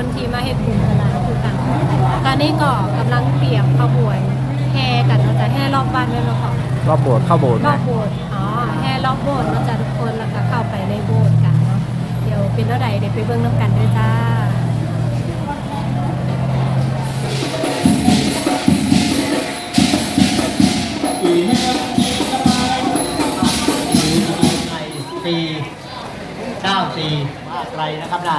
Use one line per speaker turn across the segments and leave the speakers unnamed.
คนที่มาเฮ็ดบุญกันละคือกันตอนนี้ก็กำลังเตรียมขบวนแห่กันเนาะจ้ะแห่รอบบ้านด้วยเนาะค่ะ
รอบโบสถ์เข้าโบสถ์
รอ
นะ
บโบสถ์อ๋อแห่รอบโบสถ์เนาะจ้ะทุกคนแล้วก็เข้าไปในโบสถ์กันเนาะเดี๋ยวเป็นเท่าใดเดี๋ยวไปเบิ่งน้ำกันด้วยจ้า
ปีเก้าสี่มาไกลนะครับนะ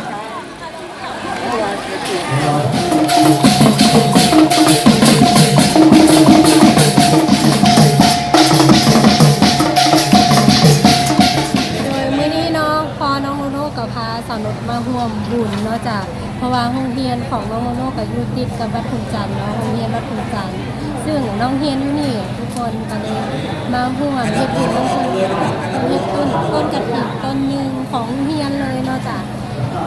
โดยมื้อนี้เนาะพอน้องโนโน่กับพาสาวนุชมาร่วมบุญเนาะจ้ะเพราะว่าโรงเรียนของน้องโนโน่กับยู่ติดกับวัดขุนจันทร์เนาะโรงเรียนวัดขุนจันทร์ซึ่งน้องเฮียนอยู่นี่ทุกคนก็เลยมาร่วมเฮ็ดบุญน้องเฮียนเฮ็ดต้นต้นกระถิ่นต้นหนึงของโรงเฮียนเลยเนาะจ้ะ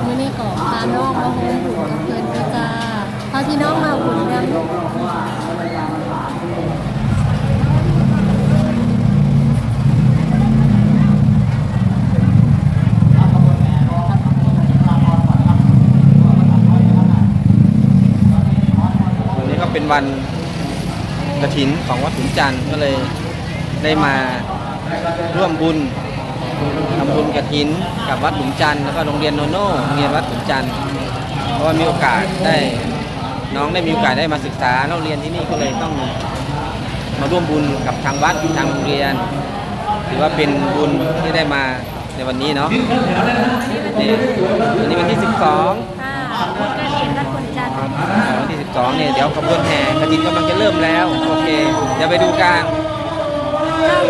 มื้อนี้ก็พาน้องมาร่วมบุญ บุญนำ
วันนี้ก็เป็นวันกระถินของวัดขุนจันทร์ก็เลยได้มาร่วมบุญทำบุญกระถินกับวัดขุนจันทร์แล้วก็โรงเรียนโนโน่โรงเรียนวัดขุนจันทร์เพราะว่ามีโอกาสได้ น้องได้มีโอกาสได้มาศึกษาเราเรียนที่นี่ก็เลยต้องมาร่วมบุญกับทางวัดทางโรงเรียน ถือว่าเป็นบุญที่ได้มาในวันนี้เนาะนี่วันนี้วันที่ 12
ค่ะบุญกระถิ่นวัดขุนจันทร์
วันที่ 12เนี่ยเดี๋ยวขบวนแห่กระถินกำลังจะเริ่มแล้ว โอเค เดี๋ยวไปดูกัน
แล้ว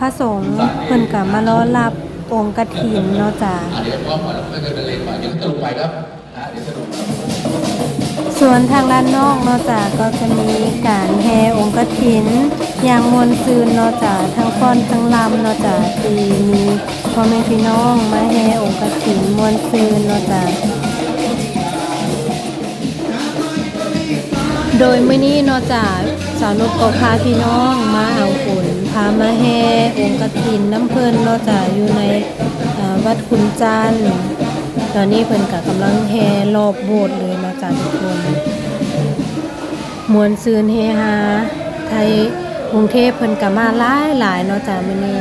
พระสงฆ์เพิ่นก็มารอรับองค์กฐินเนาะจ้ะ
เดี๋ยวก็มาแล้วก็จะเป็นเลนมาเดี๋ยวสรุปไปครับนะเดี๋ยวสรุปครับ
ส่วนทางด้านนอกเนาะจ้ะก็จะมีการแห่องค์กฐินอย่างมวลซืนเนาะจ้ะทั้งฟ้อนทั้งลำเนาะจ้ะที่มีพ่อแม่พี่น้องมาแห่องค์กฐินมวลซืนเนาะจ้ะโดยมื้อนี้เนาะจ้ะ สาวนุชก็พาพี่น้องมาเอาฝนพามาแห่องค์กฐินน้ำเพิ่นเนาะจ้ะอยู่ในวัดคุณจันทร์ตอนนี้เพิ่นก็กำลังแห่รอบโบสถ์เลยนาะจ้ะทุกคนมวลซืนเฮฮาไทยกรุงเทพเพิ่นก็มาหลายหลายๆเนาะจ้ะมื้อนี้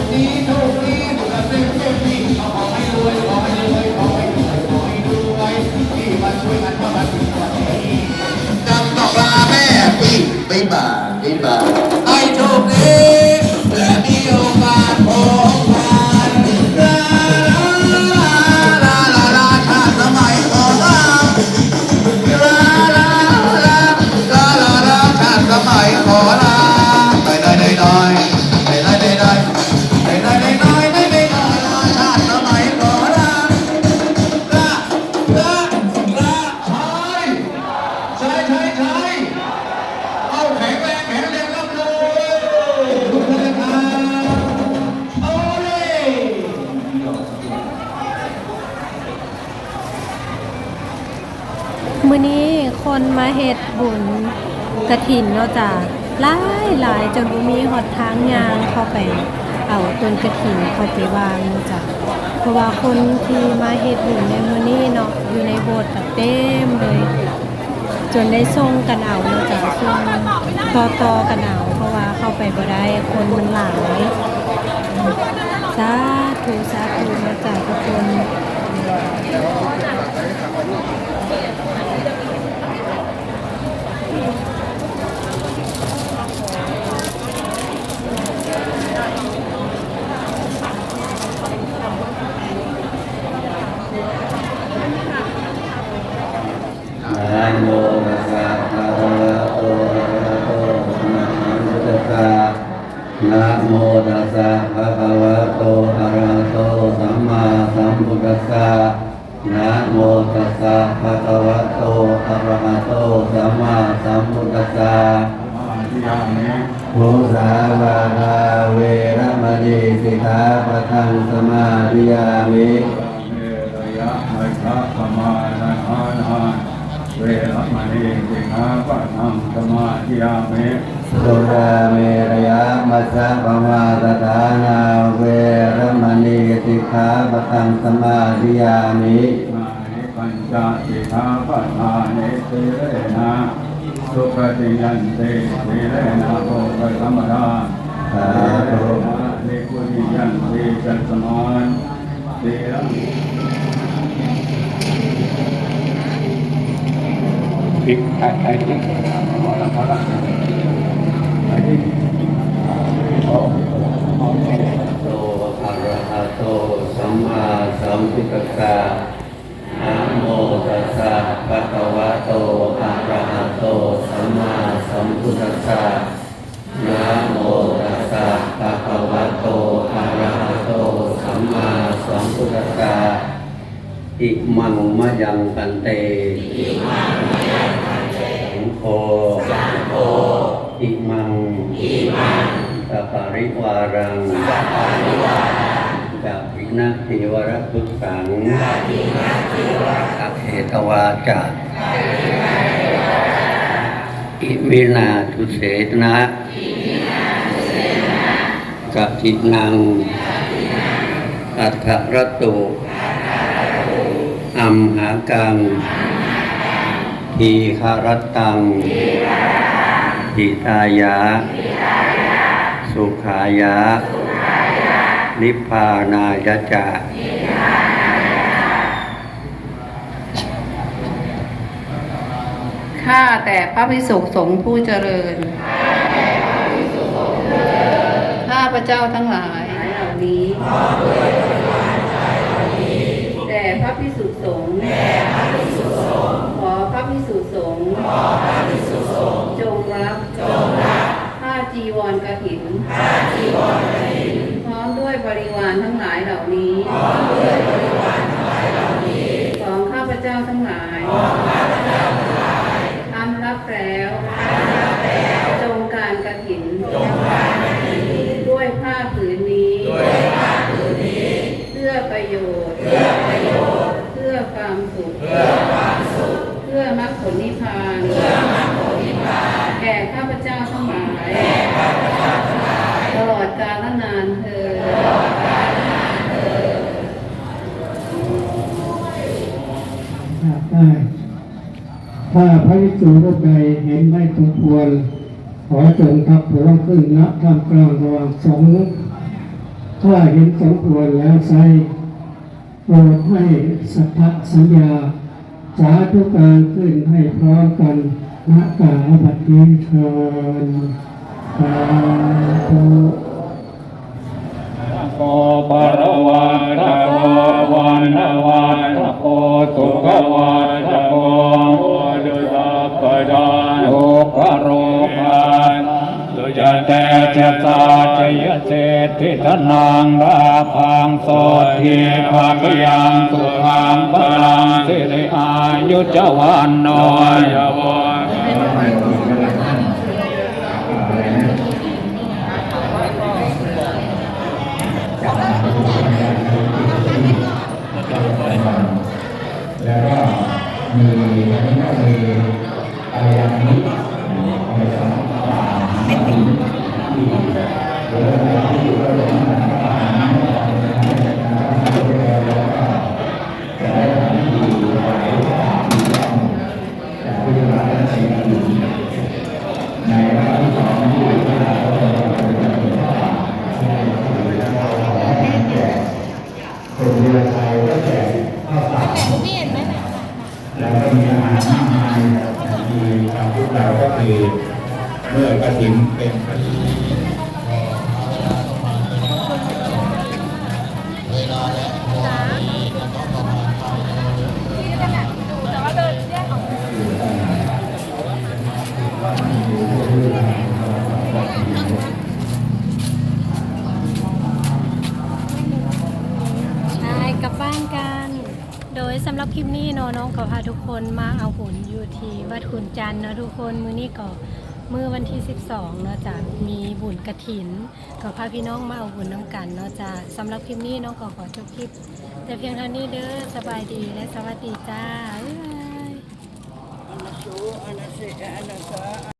กดีถูกดีถูกเส้นเส้นดีขอให้รวยขอให้รวยขอให้รวยขอให้รวยที่มาช่วยกันมาบัดนี้วันนี้จำต้องลาแม่ปีบ๊ายบายบ๊ายบายให้โชคดีและ
มีโอกาสพอ กระถินเนาะจ้ะหลายหลายจนบ่มีหอดทางยางเข้าไปเอาต้นกระถินเข้าไปวางเนาะจ้ะเพราะว่าคนที่มาเฮ็ดบุญในมื้อนี้เนาะอยู่ในโบสถ์ก็เต็มเลย จนได้ส่งกันเอาเนาะจ้ะส่งต่อต่อกันเอาเพราะว่าเข้าไปบ่ได้คนมันหลายสาธุสาธุเนาะจ้ะทุกคน
ชะสมาทานาเวรมณีสิกขาปะทังสมาธิยามิ
สุ
ราเมรยามัสสะปมาตฐานาเวรมณีสิกขาปะทังสมาธิยามิ
มานิปัญจสิกขาปะทานิสิเลนะสุขติยันติสิเลนะโภคธรรมดา
สาธุ
มานิปุริยันติจัตสมานสีลัง ไทยไทยพริกพอละพอละไทยพริกโอ้
โตอะระหะโตสัมมาสัมพุทธัสสะนะโมตัสสะภะคะวะโตอะระหะโตสัมมาสัมพุทธัสสะนะโมตัสสะภะคะวะโตอะระหะโตสัมมาสัมพุทธัสสะ อิมังมะยังกันเตอิมังมะยังกันเตสังโฆสังโฆอิมังอิมังสัปปะริวารังสัปปะริวารังกัปปินะทิวรพุทธังกัปปินะทิวรอัคเหตวาจาอิมินาทุเสตนะกัปปินังอัฏฐรตุ อัมหากังทีคารตังทิตายะ สุขายะ นิพพานายะจะ
ข้าแต่พระภิกษุสงฆ์ผู้เจริญ ข้าพระเจ้าทั้งหลายเหล่านี้ ระภิกษุสงฆ์ขอพระภิกษุสงฆ์จงรับผ้าจีวรกฐินพร้ เพื่อมรรคผลนิพพานแก่ข้าพเจ้าทั้งหลายตลอดกาลนานเธอญ
ได้ถ้าพระภิกษุรูปใดเห็นไม่สมควร ขอจงทับหัวขึ้นณท่ามกลางระหว่างสงฆ์ถ้าเห็นสมควรแล้วใช้โปรดให้สัทธสัญญา สาธุการขึ้นให้พร้อมกันณกาบัดนี้เชิญสาธุ
โกปรวันตะโกวันนวันตะโกสุขวันตะโกดุสัพพดานโกโรกันสุจ เตจตาจยเศรษฐิธนางราพังโสทีภาคยังสุขังพลังสิริอายุจวันโนย
คลิปนี้เนาะน้องก็พาทุกคนมาเอาหุ่นอยู่ที่วัดขุนจันทร์เนาะทุกคนมื้อนี้ก็มื้อวันที่ 12เนาะจ้ะมีบุญกระถิน ก็พาพี่น้องมาเอาบุญน้ำกันเนาะจ้ะสำหรับคลิปนี้น้องก็ขอจบคลิป แต่เพียงเท่านี้เด้อสบายดีและสวัสดีจ้าบายบาย